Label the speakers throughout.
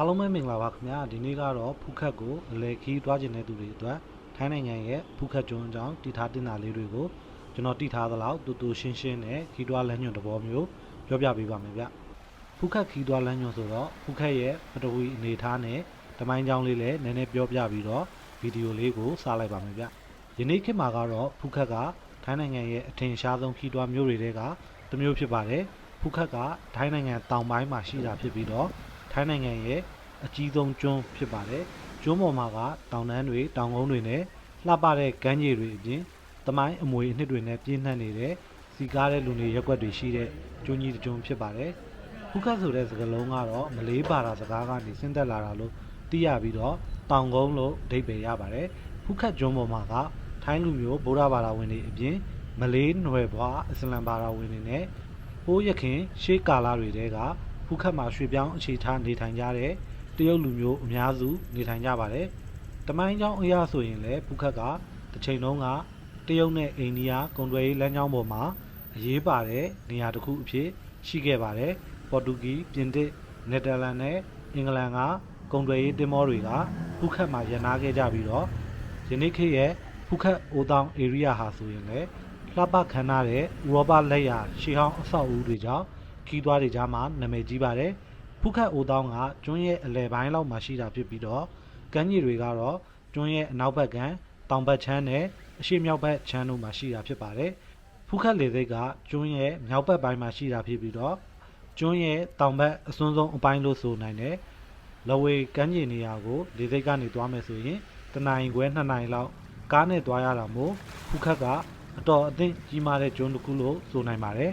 Speaker 1: အားလုံးပဲမင်္ဂလာပါခင်ဗျာဒီနေ့ကတော့ဖူးခတ်ကိုအလဲခီးသွားကျင်တဲ့သူတွေအတွက်ထိုင်းနိုင်ငံရဲ့ဖူးခတ်ကျွန်းအကြောင်းတည်ထားတင်တာလေးတွေကိုကျွန်တော်တည်ထားသလောက်တူတူရှင်းရှင်းနဲ့ခီးသွားလမ်းညွှန်တဘောမျိုးပြောပြပေးပါမယ်ဗျဖူးခတ်ခီးသွားလမ်းညွှန်ဆိုတော့ဖူးခတ်ရဲ့ပထဝီအနေအထားနဲ့တမိုင်းကြောင်းလေးလည်းနည်းနည်းပြောပြပြီးတော့ဗီဒီယိုလေးကိုစလိုက်ပါမယ်ဗျယနေ့ခေတ်မှာကတော့ဖူးခတ်ကထိုင်းနိုင်ငံရဲ့အထင်ရှားဆုံးခီးသွားမျိုးတွေထဲကတစ်မျိုးဖြစ်ပါတယ်ဖူးခတ်ကထိုင်းနိုင်ငံတောင်ပိုင်းမှာရှိတာဖြစ်ပြီးတော့ ထိုင်းနိုင်ငံရဲ့အကြီးဆုံးကျွန်းဖြစ်ပါတယ်။ကျွန်းပေါ်မှာကတောင်တန်းတွေတောင်ကုန်းတွေနဲ့လှပတဲ့ကမ်းခြေတွေအပြင်သမိုင်းအမွေအနှစ်တွေနဲ့ပြည့်နှက်နေတဲ့စီကားတဲ့လူနေရက်ွက်တွေရှိတဲ့ကျွန်းကြီးတစ်ကျွန်းဖြစ်ပါတယ်။ဖူးခတ်ဆိုတဲ့စကားလုံးကတော့မလေးဘာသာစကားကနေဆင်းသက်လာတာလို့သိရပြီးတော့တောင်ကုန်းလို့အဓိပ္ပာယ်ရပါတယ်။ဖူးခတ်ကျွန်းပေါ်မှာကထိုင်းလူမျိုးဗုဒ္ဓဘာသာဝင်တွေအပြင်မလေးနွယ်ဘွားအစ္စလမ်ဘာသာဝင်တွေနဲ့ဟိုးရခင်ရှေးကာလတွေတဲက ဖူးခတ်မှာရွှေပြောင်းအခြေထားနေထိုင်ကြတဲ့တရုတ်လူမျိုးအများစုနေထိုင်ကြပါတယ်။တမိုင်းကြောင်းအရာဆိုရင်လည်းဖူးခတ်ကတစ်ချိန်လုံးကတရုတ်နဲ့အိန္ဒိယကုန်သွယ်ရေးလမ်းကြောင်းပေါ်မှာအရေးပါတဲ့နေရာတစ်ခုအဖြစ်ရှိခဲ့ပါတယ်။ပေါ်တူဂီပြင်သစ်နယ်သာလန်နဲ့အင်္ဂလန်ကကုန်သွယ်ရေးတင်မောတွေကဖူးခတ်မှာရန်နာခဲ့ကြပြီးတော့ယနေ့ခေတ်ရဲ့ဖူးခတ်အိုတောင် area ဟာဆိုရင်လည်းလှပခမ်းနားတဲ့ဥရောပလက်ရာရှေးဟောင်းအဆောက်အဦတွေကြောင့် ခီးသွားတွေကြားမှာနာမည်ကြီးပါတယ်ဖုခတ်အိုတောင်းကကျွန်းရဲ့အလယ်ပိုင်းလောက်မှာရှိတာဖြစ်ပြီးတော့ကမ်းခြေတွေကတော့ကျွန်းရဲ့အနောက်ဘက်ကမ်းတောင်ဘက်ချမ်းနဲ့အရှေ့မြောက်ဘက်ချမ်းတို့မှာရှိတာဖြစ်ပါတယ်ဖုခတ်လေဆိပ်ကကျွန်းရဲ့မြောက်ဘက်ပိုင်းမှာရှိတာဖြစ်ပြီးတော့ကျွန်းရဲ့တောင်ဘက်အစွန်းဆုံးအပိုင်းလို့ဆိုနိုင်တယ်လဝေကမ်းခြေနေရာကိုလေဆိပ်ကနေသွားမယ်ဆိုရင်တနင်္ဂနွေခွဲ2နိုင်လောက်ကားနဲ့သွားရတာမို့ဖုခတ်ကအတော်အသင့်ကြီးမားတဲ့ကျွန်းတစ်ခုလို့ဆိုနိုင်ပါတယ်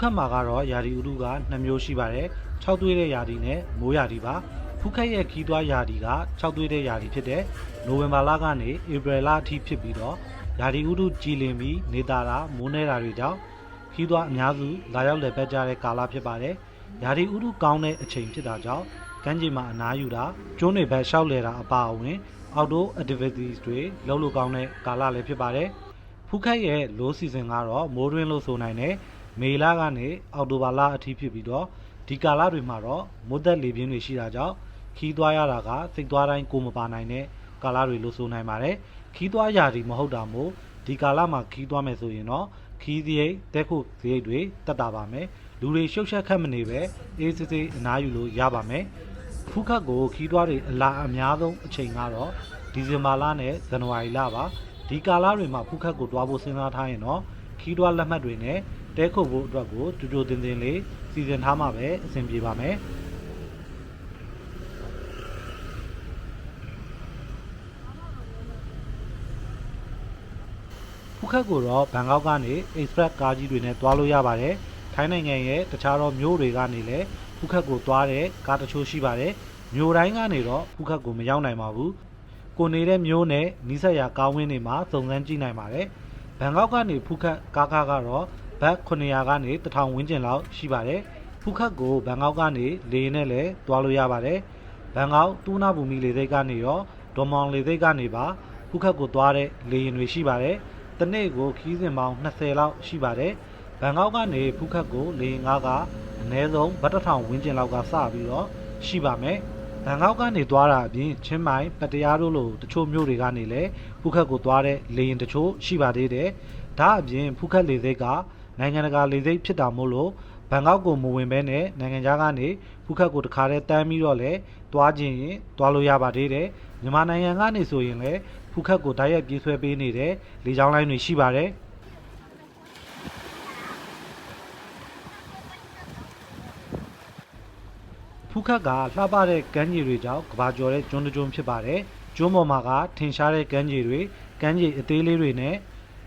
Speaker 1: ခတ်မှာကတော့ယာဒီဥတုက2မျိုးရှိပါတယ်။6သွေးတဲ့ယာဒီနဲ့မိုးယာဒီပါ။ဖူးခတ်ရဲ့ခီးသွွားယာဒီက6သွေးတဲ့ယာဒီဖြစ်တဲ့နိုဝင်ဘာလကနေဧပြီလအထိဖြစ်ပြီးတော့ယာဒီဥတုကြည်လင်ပြီးနေတာတာမိုးနေတာတွေကြောင့်ခီးသွွားအများစုလာရောက်လည်ပတ်ကြတဲ့ကာလဖြစ်ပါတယ်။ယာဒီဥတုကောင်းတဲ့အချိန်ဖြစ်တာကြောင့်ကမ်းခြေမှာအနားယူတာကျွန်းတွေဘက်လျှောက်လဲတာအပါအဝင် outdoor activities တွေလုပ်လို့ကောင်းတဲ့ကာလလည်းဖြစ်ပါတယ်။ဖူးခတ်ရဲ့ low season ကတော့မိုးတွင်းလို့ဆိုနိုင်တယ်။ မေလကနေအောက်တိုဘာလအထိဖြစ်ပြီးတော့ဒီကာလတွေမှာတော့မိုးသက်လေပြင်းတွေရှိတာကြောင့်ခီးသွားရတာကစိတ်သွားတိုင်းကိုမပါနိုင်တဲ့ကာလတွေလို့ဆိုနိုင်ပါတယ်ခီးသွားရာဒီမဟုတ်တာမို့ဒီကာလမှာခီးသွားမယ်ဆိုရင်တော့ခီးစရိတ်တက်ခုစရိတ်တွေတက်တာပါမယ်လူတွေရှုပ်ရှက်ခတ်မနေပဲအေးစစ်စစ်အနားယူလို့ရပါမယ်ဖူးခတ်ကိုခီးသွားတွေအလားအများဆုံးအချိန်ကတော့ဒီဇင်ဘာလနဲ့ဇန်နဝါရီလပါဒီကာလတွေမှာဖူးခတ်ကိုတွားဖို့စဉ်းစားထားရင်တော့ခီးသွားလက်မှတ်တွေနဲ့ တဲခုတ်ဖို့အတွက်ကိုကြိုကြိုတင်တင်လေးစီစဉ်ထားမှာပဲအဆင်ပြေပါမယ်ဖူးခက်ကိုတော့ဘန်ကောက်ကနေ express ကားကြီးတွေနဲ့တွားလို့ရပါတယ်ထိုင်းနိုင်ငံရဲ့တခြားသောမြို့တွေကနေလည်းဖူးခက်ကိုတွားတဲ့ကားတချို့ရှိပါတယ်မြို့တိုင်းကနေတော့ဖူးခက်ကိုမရောက်နိုင်ပါဘူးကိုနေတဲ့မြို့နဲ့နီးစပ်ရာကားဝင်းတွေမှာစုံစမ်းကြည့်နိုင်ပါတယ်ဘန်ကောက်ကနေဖူးခက်ကားကားကတော့ ဘတ်900ကနေ1000ဝန်းကျင်လောက်ရှိပါတယ်။ဖူးခတ်ကိုဘန်ကောက်ကနေလေယာဉ်နဲ့လည်းသွားလို့ရပါတယ်။ဘန်ကောက်တူနာဘူမီလေဆိပ်ကနေရောဒေါ်မောင်လေဆိပ်ကနေပါဖူးခတ်ကိုသွားတဲ့လေယာဉ်တွေရှိပါတယ်။တစ်နေ့ကိုခီးစဉ်ပေါင်း20လောက်ရှိပါတယ်။ဘန်ကောက်ကနေဖူးခတ်ကိုလေယာဉ်ကားကအနည်းဆုံးဘတ်1000ဝန်းကျင်လောက်ကစပြီးတော့ရှိပါမယ်။ဘန်ကောက်ကနေသွားတာအပြင်ချင်းမိုင်ပတ္တရားတို့လိုတချို့မြို့တွေကနေလည်းဖူးခတ်ကိုသွားတဲ့လေယာဉ်တချို့ရှိပါသေးတယ်။ဒါအပြင်ဖူးခတ်လေဆိပ်က နိုင်ငံတကာလေဆိပ်ဖြစ်တာမို့လို့ဘန်ကောက်ကိုမဝင်ဘဲနဲ့နိုင်ငံခြားကနေဖူးခတ်ကိုတခါတည်းတန်းပြီးတော့လဲသွားခြင်းရင်သွားလို့ရပါသေးတယ်မြန်မာနိုင်ငံကနေဆိုရင်လည်းဖူးခတ်ကိုဓာတ်ရိုက်ပြေးဆွဲပေးနေတဲ့လေကြောင်းလိုင်းတွေရှိပါတယ်ဖူးခတ်ကလှပတဲ့ကမ်းခြေတွေကြောင့်ကဘာကျော်တဲ့ကျွန်းတစ်ကျွန်းဖြစ်ပါတယ်ကျွန်းပေါ်မှာကထင်ရှားတဲ့ကမ်းခြေတွေကမ်းခြေအသေးလေးတွေနဲ့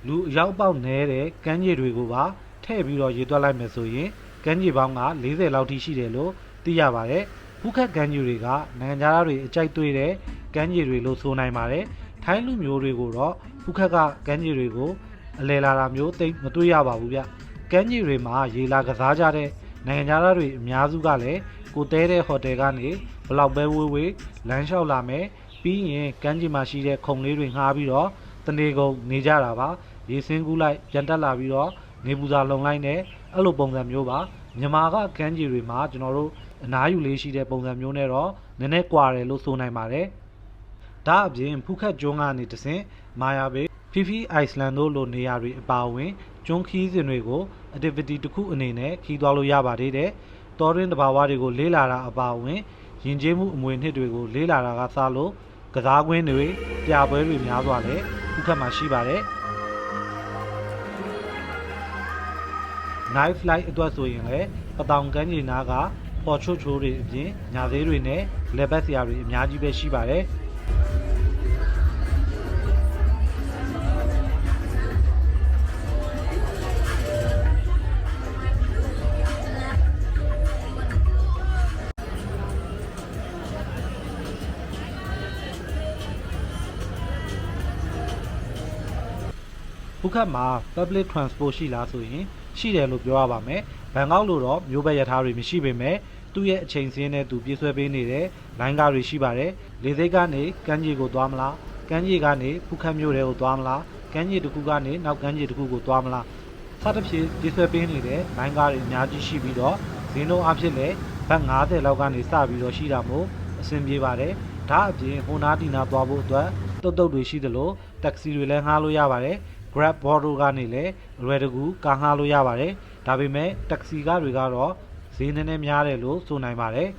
Speaker 1: လူအရောက်ပေါက်နေတဲ့ကမ်းခြေတွေကိုပါထည့်ပြီးတော့ရေတွက်လိုက်မယ်ဆိုရင်ကမ်းခြေပေါင်းက40လောက်ထိရှိတယ်လို့သိရပါတယ်။ဖူးခက်ကမ်းခြေတွေကနိုင်ငံခြားသားတွေအကြိုက်တွေ့တဲ့ကမ်းခြေတွေလို့ဆိုနိုင်ပါတယ်။ထိုင်းလူမျိုးတွေကိုတော့ဖူးခက်ကကမ်းခြေတွေကိုအလဲလာတာမျိုးသိပ်မတွေ့ရပါဘူးဗျ။ကမ်းခြေတွေမှာရေလာကစားကြတဲ့နိုင်ငံခြားသားတွေအများစုကလည်းကိုတဲတဲ့ဟိုတယ်ကနေဘလောက်ပဲဝေးဝေးလမ်းလျှောက်လာမယ်ပြီးရင်ကမ်းခြေမှာရှိတဲ့ခုံလေးတွေငှားပြီးတော့ တနေကုန်နေကြတာပါရေစင်းကူးလိုက်ပြန်တက်လာပြီးတော့နေပူစာလုံလိုက်နဲ့အဲ့လိုပုံစံမျိုးပါမြန်မာကကမ်းခြေတွေမှာကျွန်တော်တို့အနားယူလေးရှိတဲ့ပုံစံမျိုးနဲ့တော့နည်းနည်းကွာတယ်လို့ဆိုနိုင်ပါတယ်ဒါအပြင်ဖူးခတ်ကျွန်းကနေတဆင့်မာယာဘေးဖီဖီအိုက်စလန်တို့လိုနေရာတွေအပါအဝင်ကျွန်းခီးစဉ်တွေကို activity တစ်ခုအနေနဲ့ခီးသွားလို့ရပါသေးတယ်တော်ရင်းတဘာဝတွေကိုလေးလာတာအပါအဝင်ယဉ်ကျေးမှုအမွေနှစ်တွေကိုလေးလာတာကစားလို့ကစားကွင်းတွေပြပွဲတွေများစွာလ ည်းဖူးခတ်မှာရှိပါတယ် night flight အတွက်ဆိုရင်လည်းပတောင်ကမ်းခြေနားကပေါ်ချိုချိုတွေအပြင်ညာသေးတွေနဲ့လက်ဘက်ဆရာတွေအများကြီးပဲရှိပါတယ် ဖူးခတ်မှာ public transport ရှိလားဆိုရင်ရှိတယ်လို့ပြောရပါမယ်ဘန်ကောက်လို့တော့မျိုးဘက်ရထားတွေမရှိပေမဲ့သူ့ရဲ့အချိန်စင်းနဲ့သူပြေးဆွဲပေးနေတဲ့လိုင်းကားတွေရှိပါတယ်လေစိတ်ကနေကမ်းခြေကိုသွားမလားကမ်းခြေကနေဖူးခတ်မြို့ထဲကိုသွားမလားကမ်းခြေတစ်ခုကနေနောက်ကမ်းခြေတစ်ခုကိုသွားမလားစသဖြင့်ပြေးဆွဲပေးနေတဲ့လိုင်းကားတွေအများကြီးရှိပြီးတော့ဈေးနှုန်းအဖြစ်လည်းဘတ်90လောက်ကနေစပြီးတော့ရှိတာမို့အဆင်ပြေပါတယ်ဒါအပြင်ဟိုနာတီနာသွားဖို့အတွက်တုတ်တုတ်တွေရှိသလိုတက္ကစီတွေလည်းငှားလို့ရပါတယ် Grab Bordo ကနေလည်းအလွယ်တကူကားငှားလို့ရပါတယ်။ဒါပေမဲ့တက္ကစီကားတွေကတော့ဈေးနည်းနည်းများတယ်လို့ဆိုနိုင်ပါတယ်။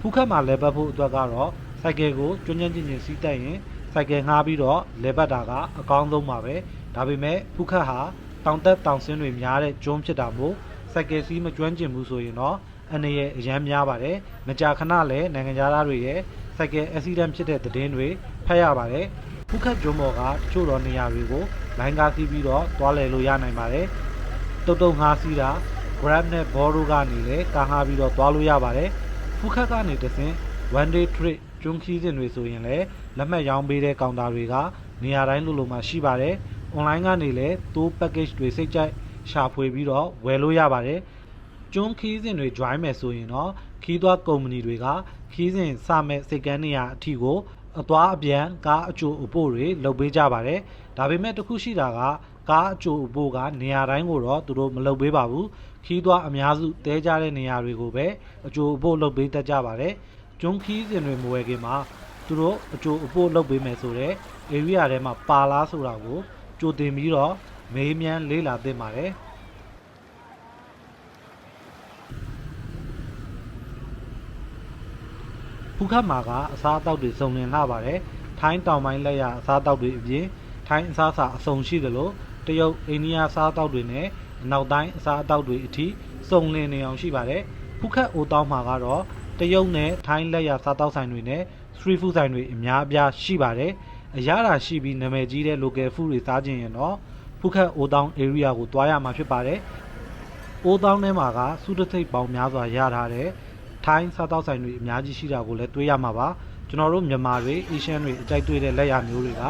Speaker 1: ဖူးခတ်မှာလဲပတ်ဖို့အတွက်ကတော့စိုက်ကယ်ကိုကျွန်းကျွန်းချင်းချင်းစီးတက်ရင်စိုက်ကယ်ငှားပြီးတော့လဲပတ်တာကအကောင်းဆုံးပါပဲ။ဒါပေမဲ့ဖူးခတ်ဟာတောင်တက်တောင်ဆင်းတွေများတဲ့ကျွန်းဖြစ်တာမို့စိုက်ကယ်စီးမကျွမ်းကျင်ဘူးဆိုရင်တော့ အနေရဲ့အရန်များပါတယ်။မကြာခဏလည်းနိုင်ငံသားတွေရဲ့စိုက်ကယ်အက်ဆီဒန့်ဖြစ်တဲ့သတင်းတွေဖတ်ရပါတယ်။ဖူးခတ်ကျွန်းပေါ်ကတချို့သောနေရာတွေကိုလိုင်းကားစီးပြီးတော့သွားလည်လို့ရနိုင်ပါတယ်။တုတ်တုံငှားစီးတာ Grab နဲ့ Bordo ကနေလည်းကားငှားပြီးတော့သွားလို့ရပါတယ်။ဖူးခတ်ကနေတဆင့် one day trip ကျွန်းခီးစဉ်တွေဆိုရင်လည်းလက်မှတ်ရောင်းပေးတဲ့ကောင်တာတွေကနေရာတိုင်းလိုလိုမှာရှိပါတယ်။ online ကနေလည်းတိုး package တွေစိတ်ကြိုက်ရှာဖွေပြီးတော့ဝယ်လို့ရပါတယ်။ ကျွန်းခီးစဉ်တွေ join မယ်ဆိုရင်တော့ခီးသွားကုမ္ပဏီတွေကခီးစဉ်စမဲ့စိတ်ကမ်းနေရအထီကိုအသွားအပြန်ကားအကျိုးအပို့တွေလုပ်ပေးကြပါတယ်။ဒါပေမဲ့တခုရှိတာကကားအကျိုးအပို့ကနေရာတိုင်းကိုတော့သူတို့မလုပ်ပေးပါဘူး။ခီးသွားအများစုတဲကြတဲ့နေရာတွေကိုပဲအကျိုးအပို့လုပ်ပေးတတ်ကြပါတယ်။ကျွန်းခီးစဉ်တွေမဝယ်ခင်မှာသူတို့အကျိုးအပို့လုပ်ပေးမယ်ဆိုတော့ area ထဲမှာပါလားဆိုတာကိုကြိုတင်ပြီးတော့မေးမြန်းလေ့လာသင့်ပါတယ်။ ဖူးခတ်မှာကအစားအသောက်တွေစုံလင်လှပါတယ်။ထိုင်းတောင်ပိုင်းလက်ရအစားအသောက်တွေအပြင်ထိုင်းအစားအစာအစုံရှိသလိုတရုတ်အိန္ဒိယအစားအသောက်တွေနဲ့အနောက်တိုင်းအစားအသောက်တွေအထိစုံလင်နေအောင်ရှိပါတယ်။ဖူးခတ်အိုတောင်းမှာကတော့တရုတ်နဲ့ထိုင်းလက်ရစားတောက်ဆိုင်တွေနဲ့ street food ဆိုင်တွေအများအပြားရှိပါတယ်။အရသာရှိပြီးနာမည်ကြီးတဲ့ local food တွေစားခြင်းရင်တော့ဖူးခတ်အိုတောင်း area ကိုတွားရမှာဖြစ်ပါတယ်။အိုတောင်းထဲမှာကစုတထိပ်ပေါင်းများစွာရထားတဲ့ ထိုင်းစားတောက်ဆိုင်တွေအများကြီးရှိတာကိုလည်းတွေ့ရမှာပါကျွန်တော်တို့မြန်မာတွေအေရှန်တွေအကြိုက်တွေ့တဲ့လက်ရမျိုးတွေက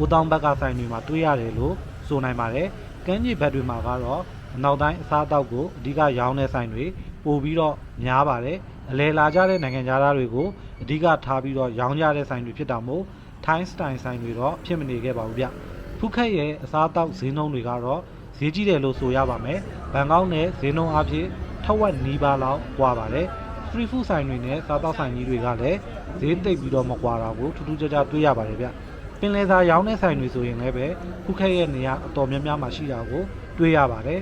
Speaker 1: ဦးတောင်းဘက်ကဆိုင်တွေမှာတွေ့ရတယ်လို့ဆိုနိုင်ပါတယ်ကမ်းခြေဘက်တွေမှာကတော့အနောက်တိုင်းအစားအသောက်ကိုအဓိကရောင်းတဲ့ဆိုင်တွေပို့ပြီးတော့များပါတယ်အလဲလာကြတဲ့နိုင်ငံသားတွေကိုအဓိကထားပြီးတော့ရောင်းကြတဲ့ဆိုင်တွေဖြစ်တာမို့ထိုင်းစတိုင်ဆိုင်တွေတော့ဖြစ်မနေခဲ့ပါဘူးဗျဖုခက်ရဲ့အစားအသောက်ဈေးနှုန်းတွေကတော့ဈေးကြီးတယ်လို့ဆိုရပါမယ်ဘန်ကောက်နဲ့ဈေးနှုန်းအဖြစ်ထက်ဝက်နီးပါးလောက်ကွာပါတယ် street food ဆိုင်တွေနဲ့စားသောက်ဆိုင်ကြီးတွေကလည်းဈေးသိပ်ပြီးတော့မကွာတာကိုထူးထူးခြားခြားတွေ့ရပါတယ်ဗျပင်လယ်စာရောင်းတဲ့ဆိုင်တွေဆိုရင်လည်းပဲခုခက်ရဲ့နေရာအတော်များများမှာရှိတာကိုတွေ့ရပါတယ်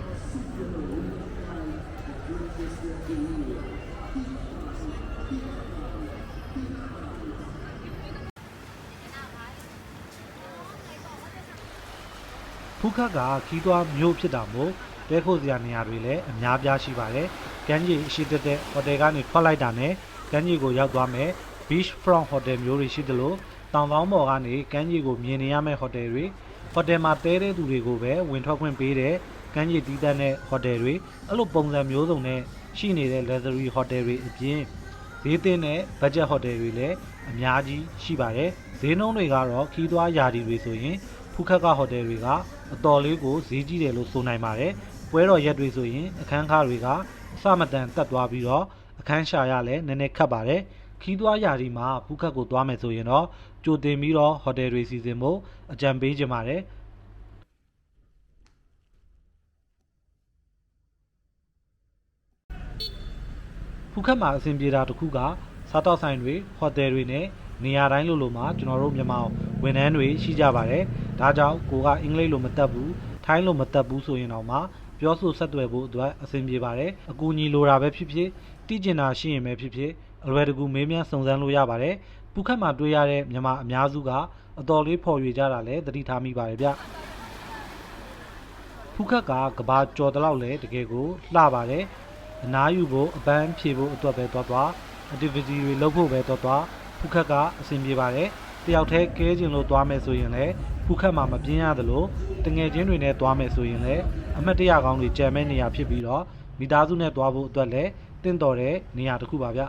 Speaker 1: ဖူးခက်ကခီးသွွားမျိုးဖြစ်တာမို့တဲခိုစရာနေရာတွေလည်းအများပြားရှိပါတယ်။ ကမ်းခြေရှိတဲ့တဲ့ဟိုတယ်ကနေထွက်လိုက်တာနဲ့ကမ်းခြေကိုရောက်သွားမယ် beach front hotel မျိုးတွေရှိသလိုတောင်ပေါင်းပေါ်ကနေကမ်းခြေကိုမြင်နေရမယ့်ဟိုတယ်တွေဟိုတယ်မှာတဲတဲ့သူတွေကိုပဲဝင်ထွက်ခွင့်ပေးတဲ့ကမ်းခြေတီးတန်းတဲ့ဟိုတယ်တွေအဲ့လိုပုံစံမျိုးစုံနဲ့ရှိနေတဲ့ luxury hotel တွေအပြင်ဈေးသင့်တဲ့ budget hotel တွေလည်းအများကြီးရှိပါတယ်ဈေးနှုန်းတွေကတော့ခီးသွွားယာဒီတွေဆိုရင်ဖူးခက်ကဟိုတယ်တွေကအတော်လေးကိုဈေးကြီးတယ်လို့ဆိုနိုင်ပါတယ်ပွဲတော်ရက်တွေဆိုရင်အခန်းကားတွေက အစမတန်တက်သွားပြီးတော့အခန်းရှာရလဲနည်းနည်းခက်ပါတယ်ခီးသွွားယာဒီမှာဖူးခက်ကိုသွားမယ်ဆိုရင်တော့ကြိုတင်ပြီးတော့ဟိုတယ်တွေစီစဉ်ဖို့အကြံပေးချင်ပါတယ်ဖူးခက်မှာအဆင်ပြေတာတစ်ခုကစားတောက်ဆိုင်တွေဟိုတယ်တွေနဲ့နေရာတိုင်းလိုလိုမှာကျွန်တော်တို့မြန်မာဝန်ထမ်းတွေရှိကြပါတယ်။ဒါကြောင့်ကိုကအင်္ဂလိပ်လိုမတတ်ဘူးထိုင်းလိုမတတ်ဘူးဆိုရင်တော့မှ ပြောဆိုဆက်သွယ်ဖို့အတွက်အဆင်ပြေပါတယ်။အကူအညီလိုတာပဲဖြစ်ဖြစ်တည်ကျင်တာရှိရင်ပဲဖြစ်ဖြစ်အလွယ်တကူမေးမြန်းစုံစမ်းလို့ရပါတယ်။ဖူးခက်မှာတွေ့ရတဲ့မြန်မာအများစုကအတော်လေးဖော်ရွေကြတာလည်းသတိထားမိပါတယ်ဗျ။ဖူးခက်ကကဘာကြော်တလောက်လဲတကယ်ကိုလှပါတယ်။အနားယူဖို့အပန်းဖြေဖို့အတွက်ပဲသွားသွား activity တွေလုပ်ဖို့ပဲသွားသွားဖူးခက်ကအဆင်ပြေပါတယ်တယောက်တည်းကဲကျင်လို့သွားမယ်ဆိုရင်လည်း ဖူးခက်မှာမပြင်းရသလိုတငယ်ချင်းတွေနဲ့သွားမယ်ဆိုရင်လည်းအမတ်တရကောင်းတွေကြံမဲ့နေရာဖြစ်ပြီးတော့မိသားစုနဲ့သွားဖို့အတွက်လည်းတင့်တော်တဲ့နေရာတစ်ခုပါဗျ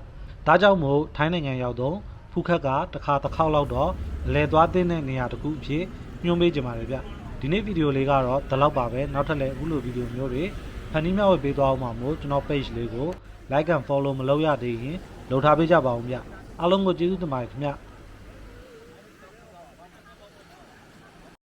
Speaker 1: ဒါကြောင့်မို့ထိုင်းနိုင်ငံရောက်တော့ဖူးခက်ကတစ်ခါတစ်ခေါက်လောက်တော့အလဲသွားတဲ့နေရာတစ်ခုအဖြစ်ညွှန်ပေးကြပါတယ်ဗျဒီနေ့ဗီဒီယိုလေးကတော့ဒီလောက်ပါပဲနောက်ထပ်လည်းအခုလိုဗီဒီယိုမျိုးတွေဖန်တီးမျှဝေပေးသွားအောင်ပါမို့ကျွန်တော် page လေးကို like and follow မလုပ်ရသေးရင်လုပ်ထားပေးကြပါဦးဗျအားလုံးကိုကျေးဇူးတင်ပါတယ်ခင်ဗျ